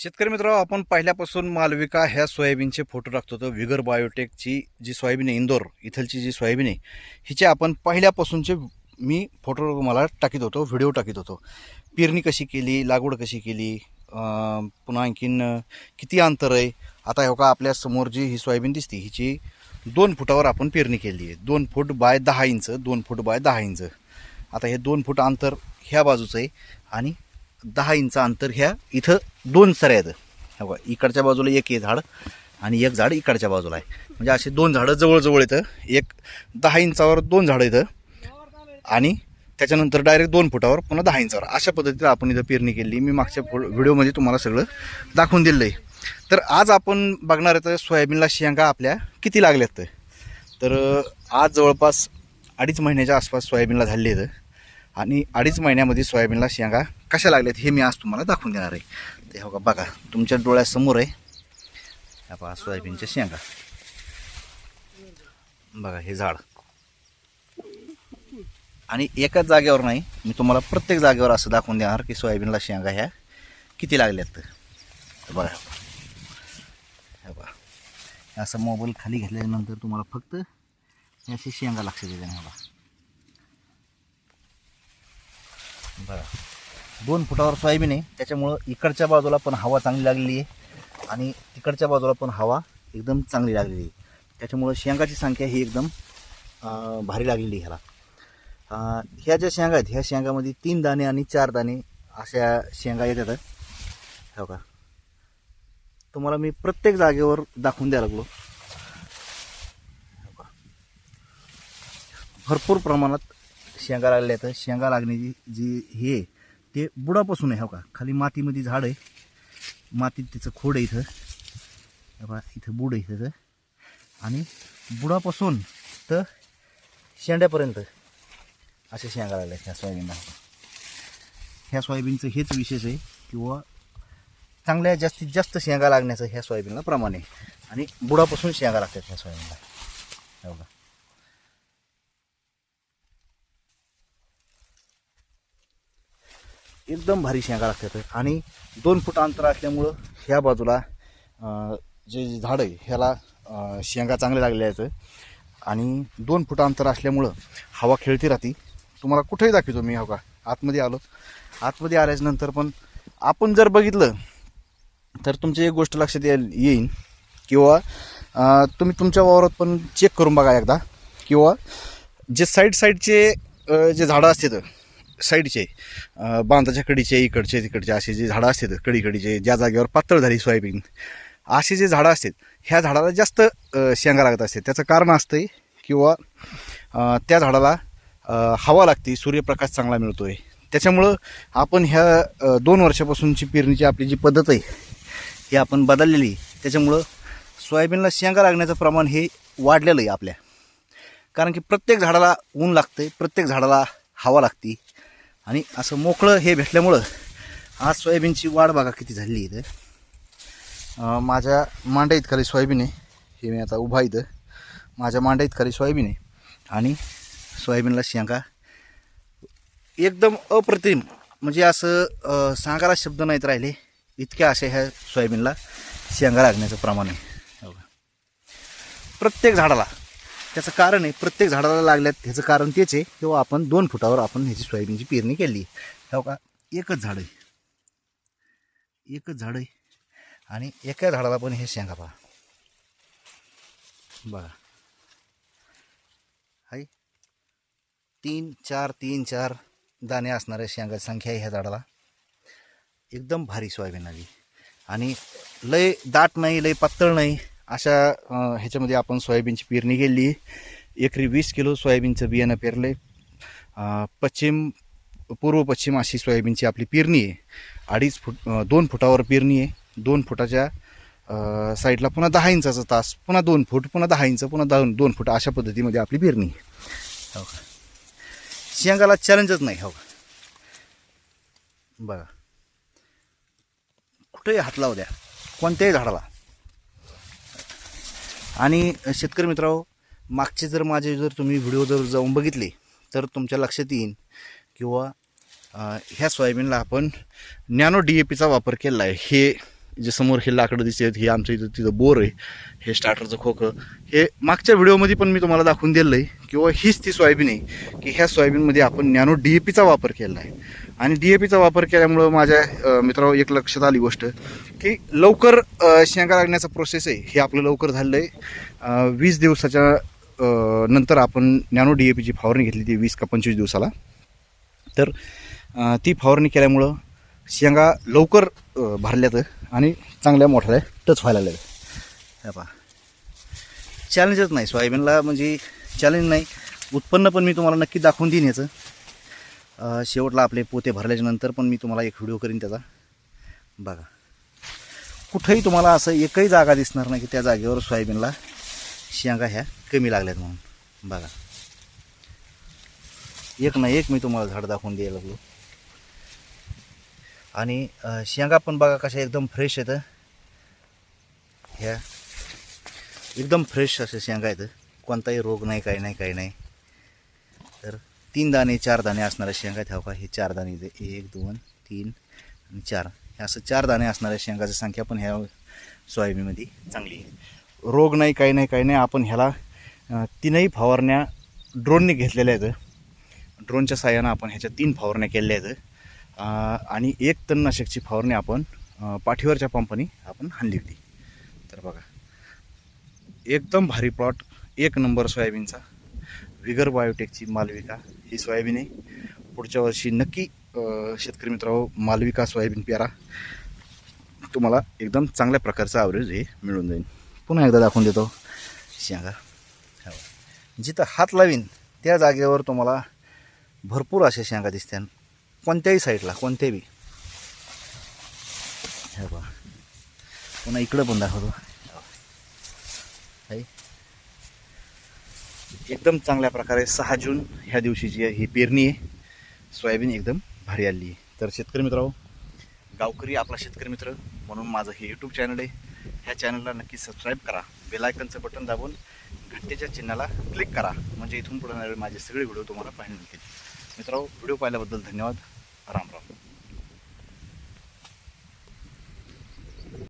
शेतकरी मित्र आपण पहिल्यापासून मालविका ह्या सोयाबीनचे फोटो टाकतो. तर विगर बायोटेकची जी सोयाबीन आहे इंदोर इथलची जी सोयाबीन आहे हिचे आपण पहिल्यापासूनचे मी फोटो मला टाकीत होतो व्हिडिओ टाकीत होतो. पेरणी कशी केली लागवड कशी केली पुन्हा आणखीन किती अंतर आहे? आता हो का आपल्यासमोर जी ही सोयाबीन दिसते हिची दोन फुटावर आपण पेरणी केली आहे. दोन फूट बाय दहा इंच दोन फूट बाय दहा इंच. आता हे दोन फूट अंतर ह्या बाजूचं आहे आणि दहा इंच अंतर ह्या इथं दोन सऱ्या आहेत. हे बघा इकडच्या बाजूला एक हे झाड आणि एक झाड इकडच्या बाजूला आहे. म्हणजे असे दोन झाडं जवळजवळ येतं एक दहा इंचावर दोन झाडं येतं आणि त्याच्यानंतर डायरेक्ट दोन फुटावर पुन्हा दहा इंचावर. अशा पद्धतीने आपण इथं पेरणी केली. मी मागच्या फो व्हिडिओमध्ये तुम्हाला सगळं दाखवून दिलेलं आहे तर आज आपण बघणार आहे तर सोयाबीनला शेंगा आपल्या किती लागल्यात? तर आज जवळपास अडीच महिन्याच्या आसपास सोयाबीनला झालेले आहेत. आणि अडीच महिन्यामध्ये सोयाबीनला शेंगा कशा लागल्यात हे मी आज तुम्हाला दाखवून देणार आहे. ते हो का बघा तुमच्या डोळ्यासमोर आहे. हा पहा सोयाबीनच्या शेंगा. बघा हे झाड. आणि एकाच जागेवर नाही मी तुम्हाला प्रत्येक जागेवर असं दाखवून देणार की सोयाबीनला शेंगा ह्या किती लागल्यात. तर बघा. हे बघा असं मोबाईल खाली घेतल्यानंतर तुम्हाला फक्त अशी शेंगा लक्षात येते मला बघा. दोन फुटावर सोयाबीन आहे. त्याच्यामुळं इकडच्या बाजूला पण हवा चांगली लागलेली आहे. आणि तिकडच्या बाजूला पण हवा एकदम चांगली लागलेली आहे. त्याच्यामुळं शेंगाची संख्या ही एकदम भारी लागलेली आहे ह्याला. ह्या ज्या शेंगा आहेत ह्या शेंगामध्ये तीन दाणे आणि चार दाणे अशा शेंगा येतात. हो का तुम्हाला मी प्रत्येक जागेवर दाखवून द्यायला लागलो. हो का? भरपूर प्रमाणात शेंगा लागल्या आहेत. शेंगा लागण्याची जी हे आहे, ते बुडापासून आहे हो का? खाली मातीमध्ये झाड आहे. मातीत त्याचं खोड आहे इथं. बा इथं बुड आहे त्याचं. आणि बुडापासून तर शेंड्यापर्यंत असे शेंगा लागल्या ह्या सोयाबीनला. ह्या सोयाबीनचं हेच विशेष आहे किंवा चांगल्या जास्तीत जास्त शेंगा लागण्याचं ह्या सोयाबीनला प्रमाण आहे. आणि बुडापासून शेंगा लागतात ह्या सोयाबीनला. हो का एकदम भारी शेंगा लागतात. आणि दोन फूट अंतर असल्यामुळं ह्या बाजूला जे झाड आहे ह्याला शेंगा चांगल्या लागले आहेत. आणि दोन फूट अंतर असल्यामुळं हवा खेळती राहते. तुम्हाला कुठेही दाखवतो मी हो हवा आतमध्ये आलो. आतमध्ये आल्याच्यानंतर पण आपण जर बघितलं तर तुमची एक गोष्ट लक्षात येईल येईन किंवा तुम्ही तुमच्या वावरात पण चेक करून बघा एकदा किंवा जे साईड साईडचे जे झाडं असतात साईडचे बांधाच्या कडीचे इकडचे तिकडचे असे जे झाडं असतात कडी कडीचे ज्या जागेवर पातळ झाली सोयाबीन असे जे झाडं असतात ह्या झाडाला जास्त शेंगा लागत असते त्याचं कारण असतंय किंवा त्या झाडाला हवा लागते सूर्यप्रकाश चांगला मिळतो आहे त्याच्यामुळं आपण ह्या दोन वर्षापासूनची पेरणीची आपली जी पद्धत आहे ही आपण बदललेली आहे. त्याच्यामुळं सोयाबीनला शेंगा लागण्याचं प्रमाण हे वाढलेलं आहे आपल्या. कारण की प्रत्येक झाडाला ऊन लागतं प्रत्येक झाडाला हवा लागते. आणि असं मोकळं हे भेटल्यामुळं आज सोयाबीनची वाढ बघा किती झालेली इथं. माझ्या मांड्या इतखाली सोयाबीन आहे. हे मी आता उभा इथं. माझ्या मांड्या इतखाली सोयाबीन आहे. आणि सोयाबीनला शेंगा एकदम अप्रतिम. म्हणजे असं सांगायला शब्द नाहीत राहिले. इतक्या अशा ह्या सोयाबीनला शेंगा लागण्याचं प्रमाण आहे. प्रत्येक झाडाला त्याचं कारण आहे प्रत्येक झाडाला लागल्यात ह्याचं कारण तेच आहे किंवा आपण दोन फुटावर आपण ह्याची सोयाबीनची पेरणी केली. हो का? एकच झाड आहे. एकच झाड आहे. आणि एका झाडाला पण हे शेंगा पहा. बघा. हाय. तीन चार तीन चार दाणे असणाऱ्या शेंगाची संख्या आहे ह्या झाडाला. एकदम भारी सोयाबीन आली. आणि लय दाट नाही लय पातळ नाही. अशा ह्याच्यामध्ये आपण सोयाबीनची पेरणी केली. एकरी वीस किलो सोयाबीनचं बियाणं पेरले पश्चिम पूर्व पश्चिम अशी सोयाबीनची आपली पेरणी आहे. अडीच फूट दोन फुटावर पेरणी आहे. दोन फुटाच्या साईडला पुन्हा दहा इंचाचा तास पुन्हा दोन फूट पुन्हा दहा इंच पुन्हा दोन दोन फूट अशा पद्धतीमध्ये आपली पेरणी आहे. हो का? शेंगाला चॅलेंजच नाही हो बघा कुठेही हात लावू द्या. कोणत्याही झाडाला. आणि शेतकरी मित्रांनो मागचे जर माझे जर तुम्ही व्हिडिओ जर जाऊन बघितले तर तुमच्या लक्षात येईन किंवा ह्या सोयाबीनला आपण नॅनो डी ए पीचा वापर केला आहे. हे जे समोर हे लाकडं दिसत हे आमच्या इथं तिथं बोर आहे हे स्टार्टरचं खोकं हे मागच्या व्हिडिओमध्ये पण मी तुम्हाला दाखवून दिलं आहे किंवा हीच ती सोयाबीन आहे की ह्या सोयाबीनमध्ये आपण नॅनो डी ए पीचा वापर केला आहे. आणि डी ए पीचा वापर केल्यामुळं माझ्या मित्रावर एक लक्षात आली गोष्ट की लवकर शेंगा लागण्याचा प्रोसेस आहे हे आपलं लवकर झालेलं आहे वीस दिवसाच्या नंतर आपण नॅनो डी ए पीची फवारणी घेतली ती वीस का पंचवीस दिवसाला. तर ती फवारणी केल्यामुळं शेंगा लवकर भरल्यात आणि चांगल्या मोठ्या टच व्हायला लागल्या हे पहा. चॅलेंजच नाही सोयाबीनला म्हणजे चॅलेंज नाही. उत्पन्न पण मी तुम्हाला नक्की दाखवून देईन याचं. शेवटला आपले पोते भरल्याच्यानंतर पण मी तुम्हाला एक व्हिडिओ करीन त्याचा. बघा. कुठंही तुम्हाला असं एकही जागा दिसणार नाही की त्या जागेवर सोयाबीनला शेंगा ह्या कमी लागल्यात म्हणून. बघा. एक ना एक मी तुम्हाला झाड दाखवून द्यायला लागलो. आणि शेंगा पण बघा कशा एकदम फ्रेश आहेत ह्या एकदम फ्रेश असे शेंगा आहेत कोणताही रोग नाही काही नाही काही नाही. तर तीन दाणे चार दाणे असणाऱ्या शेंगा आहेत हो का? हे चार दाणे इथे एक दोन तीन आणि चार. हे असं चार दाणे असणाऱ्या शेंगाची संख्या पण ह्या सोयाबीनमध्ये चांगली आहे. रोग नाही काही नाही काही नाही. आपण ह्याला तीनही फवारण्या ड्रोनने घेतलेल्या आहेत ड्रोनच्या साह्यानं आपण ह्याच्या तीन फवारण्या केलेल्या आहेत आणि एक तणनाशकची फवारणी आपण पाठीवरच्या पंपाने आपण हाणली होती. तर बघा एकदम भारी प्लॉट एक नंबर सोयाबीनचा. विगर बायोटेकची मालविका ही सोयाबीन आहे. पुढच्या वर्षी नक्की शेतकरी मित्रांनो मालविका सोयाबीन पेरा. तुम्हाला एकदम चांगल्या प्रकारचं ॲव्हरेज हे मिळून जाईल. पुन्हा एकदा दाखवून देतो. शेंगा जिथं हात लावीन त्या जागेवर तुम्हाला भरपूर अशा शेंगा दिसतात कोणत्याही साईडला कोणत्याही हे बघा. पुन्हा इकडं पण दाखवतो. आहे एकदम चांगल्या प्रकारे सहा जून ह्या दिवशीची ही पेरणी आहे. सोयाबीन एकदम भारी आली आहे. तर शेतकरी मित्रांनो गावकरी आपला शेतकरी मित्र म्हणून माझं हे यूट्यूब चॅनल आहे. ह्या चॅनलला नक्की सबस्क्राईब करा. बेलायकनचं बटन दाबून घंटेच्या चिन्हाला क्लिक करा. म्हणजे इथून पुढे माझे सगळे व्हिडिओ तुम्हाला पाहायला मिळतील. मित्रांनो व्हिडिओ पाहिल्याबद्दल धन्यवाद. राम राम